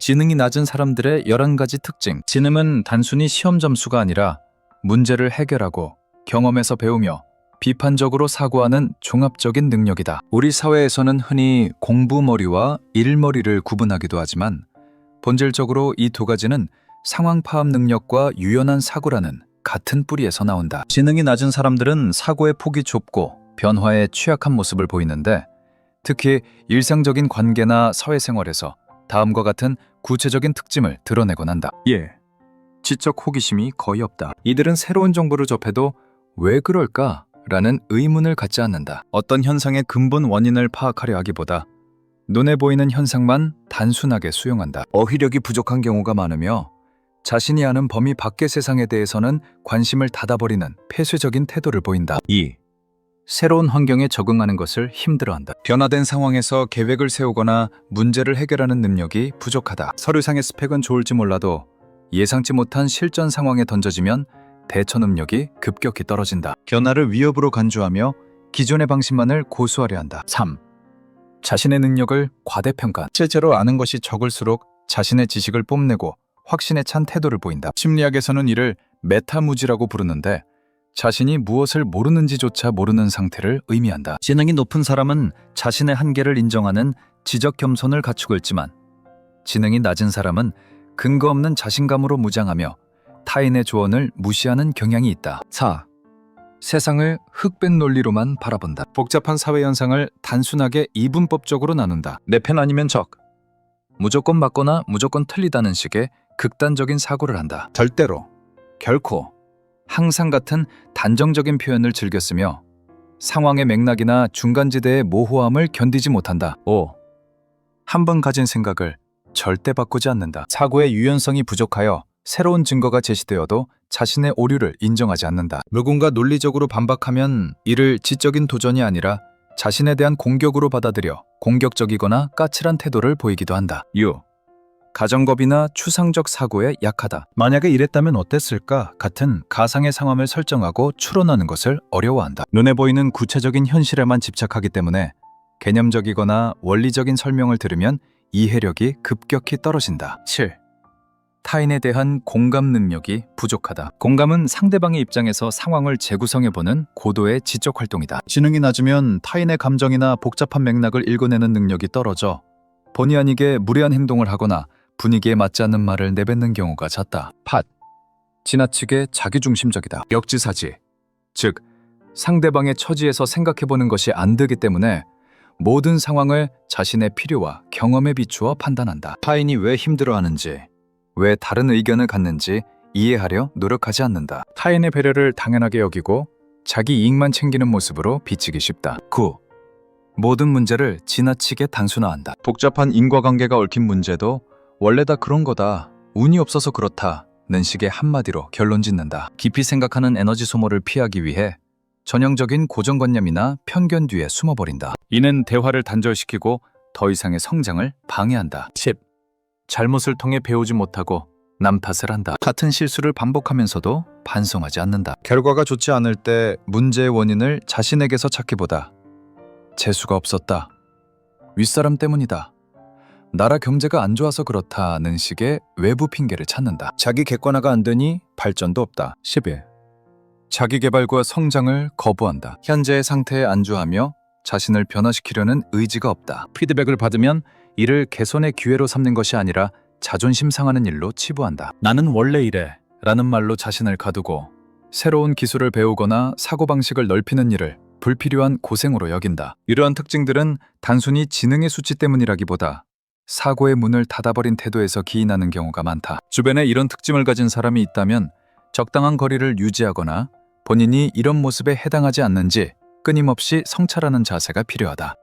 지능이 낮은 사람들의 11가지 특징. 지능은 단순히 시험 점수가 아니라 문제를 해결하고 경험에서 배우며 비판적으로 사고하는 종합적인 능력이다. 우리 사회에서는 흔히 공부머리와 일머리를 구분하기도 하지만 본질적으로 이 두 가지는 상황 파악 능력과 유연한 사고라는 같은 뿌리에서 나온다. 지능이 낮은 사람들은 사고의 폭이 좁고 변화에 취약한 모습을 보이는데 특히 일상적인 관계나 사회생활에서 다음과 같은 구체적인 특징을 드러내곤 한다. 예. 지적 호기심이 거의 없다. 이들은 새로운 정보를 접해도 왜 그럴까? 라는 의문을 갖지 않는다. 어떤 현상의 근본 원인을 파악하려 하기보다 눈에 보이는 현상만 단순하게 수용한다. 어휘력이 부족한 경우가 많으며 자신이 아는 범위 밖의 세상에 대해서는 관심을 닫아버리는 폐쇄적인 태도를 보인다. 2. 새로운 환경에 적응하는 것을 힘들어한다. 변화된 상황에서 계획을 세우거나 문제를 해결하는 능력이 부족하다. 서류상의 스펙은 좋을지 몰라도 예상치 못한 실전 상황에 던져지면 대처 능력이 급격히 떨어진다. 변화를 위협으로 간주하며 기존의 방식만을 고수하려 한다. 3. 자신의 능력을 과대평가. 실제로 아는 것이 적을수록 자신의 지식을 뽐내고 확신에 찬 태도를 보인다. 심리학에서는 이를 메타무지라고 부르는데 자신이 무엇을 모르는지조차 모르는 상태를 의미한다. 지능이 높은 사람은 자신의 한계를 인정하는 지적 겸손을 갖추고 있지만 지능이 낮은 사람은 근거 없는 자신감으로 무장하며 타인의 조언을 무시하는 경향이 있다. 4. 세상을 흑백 논리로만 바라본다. 복잡한 사회 현상을 단순하게 이분법적으로 나눈다. 내 편 아니면 적. 무조건 맞거나 무조건 틀리다는 식의 극단적인 사고를 한다. 절대로, 결코, 항상 같은 단정적인 표현을 즐겨 쓰며 상황의 맥락이나 중간지대의 모호함을 견디지 못한다. 5. 한 번 가진 생각을 절대 바꾸지 않는다. 사고의 유연성이 부족하여 새로운 증거가 제시되어도 자신의 오류를 인정하지 않는다. 누군가 논리적으로 반박하면 이를 지적인 도전이 아니라 자신에 대한 공격으로 받아들여 공격적이거나 까칠한 태도를 보이기도 한다. 6. 가정겁이나 추상적 사고에 약하다. 만약에 이랬다면 어땠을까 같은 가상의 상황을 설정하고 추론하는 것을 어려워한다. 눈에 보이는 구체적인 현실에만 집착하기 때문에 개념적이거나 원리적인 설명을 들으면 이해력이 급격히 떨어진다. 7. 타인에 대한 공감 능력이 부족하다. 공감은 상대방의 입장에서 상황을 재구성해보는 고도의 지적 활동이다. 지능이 낮으면 타인의 감정이나 복잡한 맥락을 읽어내는 능력이 떨어져 본의 아니게 무례한 행동을 하거나 분위기에 맞지 않는 말을 내뱉는 경우가 잦다. 팟. 지나치게 자기중심적이다. 역지사지. 즉, 상대방의 처지에서 생각해보는 것이 안 되기 때문에 모든 상황을 자신의 필요와 경험에 비추어 판단한다. 타인이 왜 힘들어하는지, 왜 다른 의견을 갖는지 이해하려 노력하지 않는다. 타인의 배려를 당연하게 여기고 자기 이익만 챙기는 모습으로 비치기 쉽다. 9. 모든 문제를 지나치게 단순화한다. 복잡한 인과관계가 얽힌 문제도 원래 다 그런 거다. 운이 없어서 그렇다 는 식의 한마디로 결론 짓는다. 깊이 생각하는 에너지 소모를 피하기 위해 전형적인 고정관념이나 편견 뒤에 숨어버린다. 이는 대화를 단절시키고 더 이상의 성장을 방해한다. 10. 잘못을 통해 배우지 못하고 남 탓을 한다. 같은 실수를 반복하면서도 반성하지 않는다. 결과가 좋지 않을 때 문제의 원인을 자신에게서 찾기보다 재수가 없었다. 윗사람 때문이다. 나라 경제가 안 좋아서 그렇다는 식의 외부 핑계를 찾는다. 자기 객관화가 안 되니 발전도 없다. 11. 자기 개발과 성장을 거부한다. 현재의 상태에 안주하며 자신을 변화시키려는 의지가 없다. 피드백을 받으면 이를 개선의 기회로 삼는 것이 아니라 자존심 상하는 일로 치부한다. 나는 원래 이래 라는 말로 자신을 가두고 새로운 기술을 배우거나 사고방식을 넓히는 일을 불필요한 고생으로 여긴다. 이러한 특징들은 단순히 지능의 수치 때문이라기보다 사고의 문을 닫아버린 태도에서 기인하는 경우가 많다. 주변에 이런 특징을 가진 사람이 있다면 적당한 거리를 유지하거나 본인이 이런 모습에 해당하지 않는지 끊임없이 성찰하는 자세가 필요하다.